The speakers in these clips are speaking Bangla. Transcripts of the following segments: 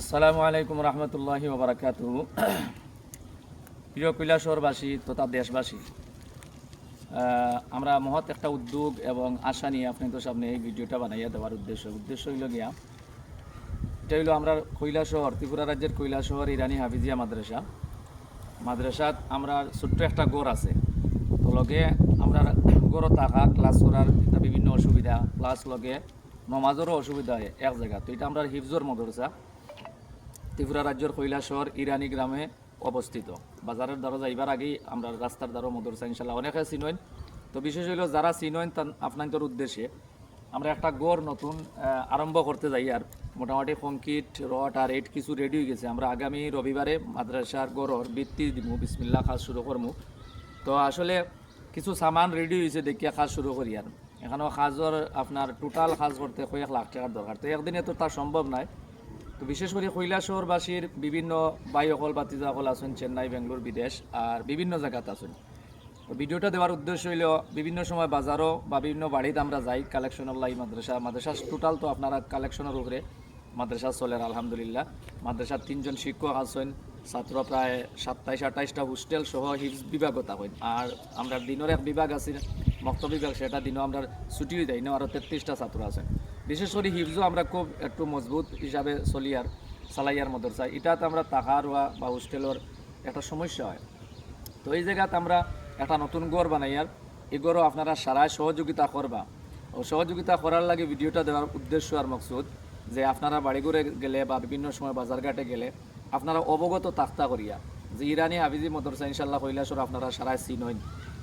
আসসালামু আলাইকুম রহমতুল্লাহি ওবরাকাত প্রিয় কৈলাসরবাসী তথা দেশবাসী আমরা মহৎ একটা উদ্যোগ এবং আশা নিয়ে আপনাদের সামনে এই ভিডিওটা বানাইয়া দেওয়ার উদ্দেশ্য। উদ্দেশ্য হইল গিয়া, এটা হইল আমরা কৈলাসহর ত্রিপুরা রাজ্যের কৈলাসহর ইরানি হাফিজিয়া মাদ্রাসা। মাদ্রাসাত আমরা ছোট্ট একটা গড় আছে। তো লগে আমরা গড় থাকা ক্লাস করার বিভিন্ন অসুবিধা প্লাস লগে নমাজেরও অসুবিধা হয় এক জায়গা। তো এটা আমরা হিফজর মাদ্রাসা। ত্রিপুরা রাজ্যের কৈলাসর ইরানি গ্রামে অবস্থিত। বাজারের দ্বারা যাইবার আগেই আমরা রাস্তার দ্বারা মদরসা ইনশাল্লাহ অনেকে চিনইন তো বিশেষ হইল যারা চিনইন তান আপনাদের উদ্দেশ্যে আমরা একটা গড় নতুন আরম্ভ করতে যাই আর মোটামুটি কংক্রিট, রড আর এট কিছু রেডি হয়ে গেছে। আমরা আগামী রবিবারে মাদ্রাসার গড়র বৃত্তি দিব বিসমিল্লা কাজ শুরু করব তো আসলে কিছু সামান রেডি হয়েছে, দেখিয়া কাজ শুরু করি আর। এখানেও কাজর আপনার টোটাল কাজ করতে কয়েক লাখ টাকার দরকার। তো একদিনে তো তা সম্ভব নয়। তো বিশেষ করে কৈলাসহরবাসীর বিভিন্ন বাইসকল বাতিজাসকল আছেন চেন্নাই, বেঙ্গলোর, বিদেশ আর বিভিন্ন জায়গাতে আছেন। ভিডিওটা দেওয়ার উদ্দেশ্য হইল বিভিন্ন সময় বাজারও বা বিভিন্ন বাড়িতে আমরা যাই কালেকশন আল্লাহ মাদ্রাসা মাদ্রাসা টোটাল তো আপনারা কালেকশনের উপরে মাদ্রাসা চলের, আলহামদুলিল্লাহ। মাদ্রাসার তিনজন শিক্ষক আছেন, ছাত্র প্রায় সাতাইশ, আঠাইশটা হোস্টেল সহ হিপস বিভাগও থাকেন আর আমরা দিনের এক বিভাগ আছে, মক্ত বিভাগ, সেটা দিনও আমরা ছুটি হয়ে যাই না আরও তেত্রিশটা ছাত্র আছেন। বিশেষ করে হিফজও আমরা খুব একটু মজবুত হিসাবে চলি আর চালাইয়ার মদরসা এটাতে আমরা রোয়া বা হোস্টেলের একটা সমস্যা হয়। তো এই জায়গাতে আমরা একটা নতুন গড় বানাইয়ার এই গড়ও আপনারা সারায় সহযোগিতা করবা। ও সহযোগিতা করার লাগে ভিডিওটা দেওয়ার উদ্দেশ্য আর মকসুদ যে আপনারা বাড়ি ঘুরে গেলে বা বিভিন্ন সময় বাজারঘাটে গেলে আপনারা অবগত তাক্তা করিয়া। যে ইরানি হাবিজি মদরসা ইনশাল্লাহ কৈলাসর আপনারা সারায় চিন হইন।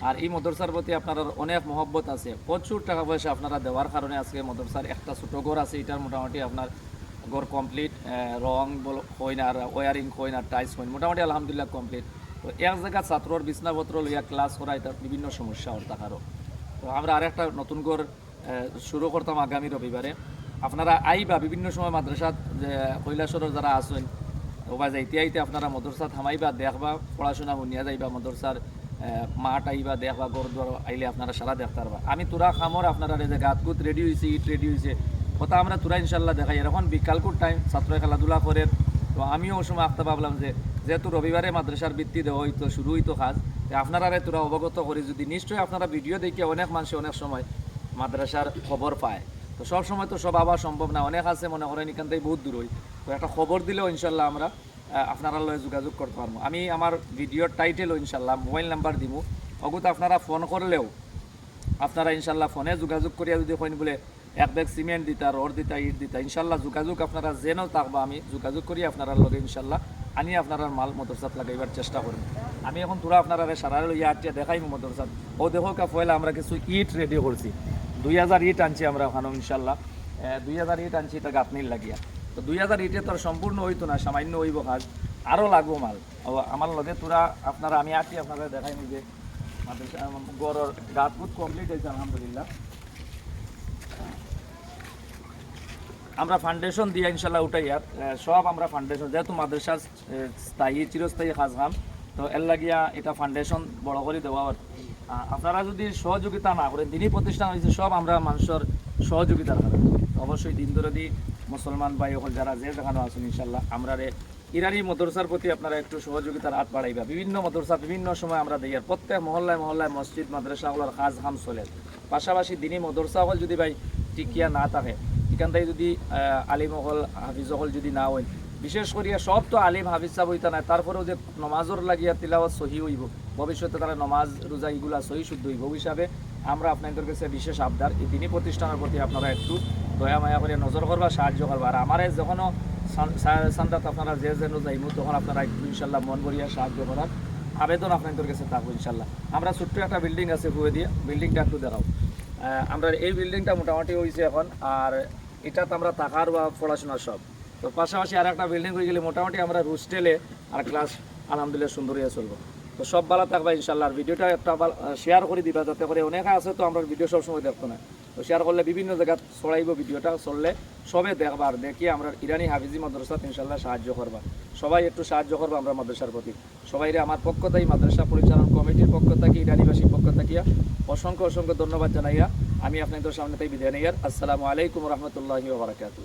আর এই মদরসার প্রতি আপনার অনেক মহব্বত আছে। প্রচুর টাকা পয়সা আপনারা দেওয়ার কারণে আজকে মদরসার একটা ছোটো ঘর আছে, এটার মোটামুটি আপনার ঘর কমপ্লিট রং বল হইন আর ওয়ারিং হইন আর টাইস হইন মোটামুটি আলহামদুলিল্লাহ কমপ্লিট তো এক জায়গা ছাত্রর বিছনাপত্র লইয়া ক্লাস করা এটা বিভিন্ন সমস্যা ওর টাকারও তো আমরা আরেকটা নতুন ঘর শুরু করতাম আগামী রবিবারে। আপনারা আইবা বিভিন্ন সময় মাদ্রাসাত, যে কৈলাসরের যারা আছেন ওবা যাইতে আইতে আপনারা মদরসা থামাইবা, দেখবা, পড়াশোনা শুনিয়া যাইবা মদরসার মাঠ আইবা, দেখবা গরদ্বার আইলে আপনারা সারা দেখতে পারবা। আমি তোরা খামর, আপনারা যে গাত গুত রেডি হয়েছে ইট রেডি হয়েছে কথা আমরা তোরা ইনশাল্লাহ দেখাই। এখন বিকালকুর টাইম ছাত্র খেলাধুলা করে তো আমিও ওই সময় আঁকতে ভাবলাম যে, যেহেতু রবিবারে মাদ্রাসার বৃত্তি দেওয়া হইতো, শুরু হইতো কাজ আপনারা তোরা অবগত করি। যদি নিশ্চয়ই আপনারা ভিডিও দেখে অনেক মানুষ অনেক সময় মাদ্রাসার খবর পায়। তো সব সময় তো সব আবার সম্ভব না। অনেক আছে, মনে করেন, এখান থেকে বহুত দূর হই। তো একটা খবর দিলেও ইনশাল্লাহ আমরা আপনারা লয়ে যোগাযোগ করতে পারব আমি আমার ভিডিওর টাইটেলও ইনশাল্লাহ মোবাইল নাম্বার দিব অগুত আপনারা ফোন করলেও আপনারা ইনশাল্লাহ ফোনে যোগাযোগ করিয়া যদি কইন বলে, এক ব্যাগ সিমেন্ট দিতা রড দিতা, ইট দিতা, ইনশাল্লাহ যোগাযোগ আপনারা যেনও থাকবা আমি যোগাযোগ করি আপনারা লগে ইনশাল্লাহ আনি আপনারা মাল মদরসাত লাগাইবার চেষ্টা করব আমি এখন তোরা আপনারা সারা লইয়া আটিয়া দেখাইম মদরসাত ও দেখো কা পয়লা আমরা কিছু ইট রেডি করছি। দুই হাজার ইট আনছি আমরা ওখানে ইনশাল্লাহ। দুই হাজার ইট আনছি, এটা গাঁথনির লাগিয়া। তো দুই হাজার ইটে তো আর সম্পূর্ণ হইতো না, সামান্য হইব কাজ আরও লাগবো মাল। আমার লগে তোরা, আপনারা, আমি আটি আপনারা দেখাই নিজে গড়ের গাছ বুত কমপ্লিট হয়েছে, আলহামদুলিল্লাহ। আমরা ফাউন্ডেশন দিয়ে ইনশাল্লাহ উঠাই আর সব আমরা ফাউন্ডেশন যেহেতু মাদ্রাসা স্থায়ী, চিরস্থায়ী কাজ কাম, তো এর লাগিয়া এটা ফাউন্ডেশন বড় করে দেওয়া আপনারা যদি সহযোগিতা না করেন, দিনই প্রতিষ্ঠান হয়েছে সব আমরা মানুষের সহযোগিতার কারণে অবশ্যই দিন দরদি মুসলমান ভাই হল যারা যে দেখানো আছেন ইনশাল্লাহ আমরা ইরানি মদরসার প্রতি আপনারা একটু সহযোগিতার হাত বাড়াইবা। বিভিন্ন মদরসা বিভিন্ন সময় আমরা আর প্রত্যেক মহল্লায় মহল্লায় মসজিদ, মাদ্রাসাগুলোর কাজ কাম চলে। পাশাপাশি দিনই মদরসা হল যদি ভাই টিকিয়া না থাকে এখান যদি আলিম হল হাফিজ হল যদি না হয়, বিশেষ করিয়া সব তো আলিম, হাফিজ সাহেব হইতা নাই, তারপরেও যে নমাজর লাগিয়া তিলাওয়াত সহি হইব, ভবিষ্যতে তারা নমাজ, রোজা এগুলা সহি শুদ্ধ হইব। হিসাবে আমরা আপনাদের কাছে বিশেষ আবদার। এই দিনই প্রতিষ্ঠানের প্রতি আপনারা একটু দয়া, মায়া করে নজর করবা, সাহায্য করবা। আর আমার যখনও সান্দাত আপনারা যে যেন যাইব তখন আপনারা একটু ইনশাল্লাহ মন ভরিয়া সাহায্য করার আবেদন আপনাদের কাছে থাকব ইনশাল্লাহ। আমরা ছোট্ট একটা বিল্ডিং আছে হুয়ে দিয়ে, বিল্ডিংটা একটু দেখাও। আমরা এই বিল্ডিংটা মোটামুটি হয়েছে এখন, আর এটা তো আমরা থাকার বা পড়াশোনার সব। তো পাশাপাশি আর একটা বিল্ডিং হয়ে গেলে মোটামুটি আমরা হোস্টেলে আর ক্লাস আলহামদুলিল্লাহ সুন্দর হয়ে চলবো। তো সব ভালো থাকবা ইনশাল্লাহ ভিডিওটা একটা শেয়ার করে দিবা, যাতে করে অনেকে আছে তো আমরা ভিডিও সবসময় দেখতো না। তো শেয়ার করলে বিভিন্ন জায়গায় ছড়াইব ভিডিওটা চললে সবে দেখবা দেখি আমরা ইরানি হাফিজি মাদ্রাসাত ইনশাল্লাহ সাহায্য করবা। সবাই একটু সাহায্য করবা আমরা মাদ্রাসার প্রতি। সবাই আমার পক্ষ থেকে মাদ্রাসা পরিচালন কমিটির পক্ষ থেকে, ইরানিবাসীর পক্ষ থাকিয়া অসংখ্য অসংখ্য ধন্যবাদ জানাইয়া আমি আপনাদের সামনে তাই বিদায় নিয়ার আসসালামু আলাইকুম রহমতুল্লাহি বারাকাতু